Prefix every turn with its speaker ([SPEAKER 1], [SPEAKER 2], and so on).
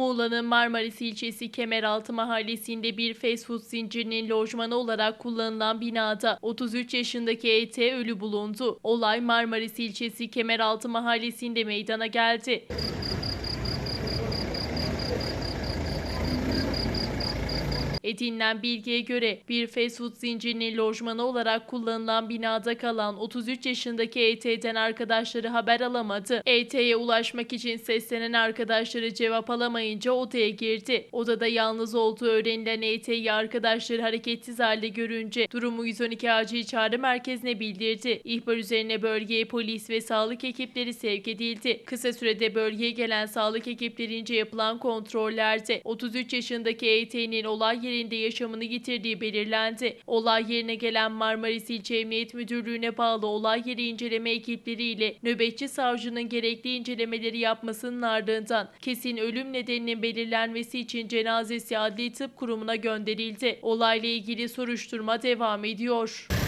[SPEAKER 1] Muğla'nın Marmaris ilçesi Kemeraltı mahallesinde bir fast food zincirinin lojmanı olarak kullanılan binada 33 yaşındaki ET ölü bulundu. Olay Marmaris ilçesi Kemeraltı mahallesinde meydana geldi. Edinilen bilgiye göre bir fast food zincirinin lojmanı olarak kullanılan binada kalan 33 yaşındaki ET'den arkadaşları haber alamadı. ET'ye ulaşmak için seslenen arkadaşları cevap alamayınca odaya girdi. Odada yalnız olduğu öğrenilen ET'yi arkadaşları hareketsiz halde görünce durumu 112 acil çağrı merkezine bildirdi. İhbar üzerine bölgeye polis ve sağlık ekipleri sevk edildi. Kısa sürede bölgeye gelen sağlık ekiplerince yapılan kontrollerde 33 yaşındaki ET'nin olay yerinde yaşamını yitirdiği belirlendi. Olay yerine gelen Marmaris İlçe Emniyet Müdürlüğü'ne bağlı olay yeri inceleme ekipleriyle nöbetçi savcının gerekli incelemeleri yapmasının ardından kesin ölüm nedeninin belirlenmesi için cenazesi Adli Tıp Kurumu'na gönderildi. Olayla ilgili soruşturma devam ediyor.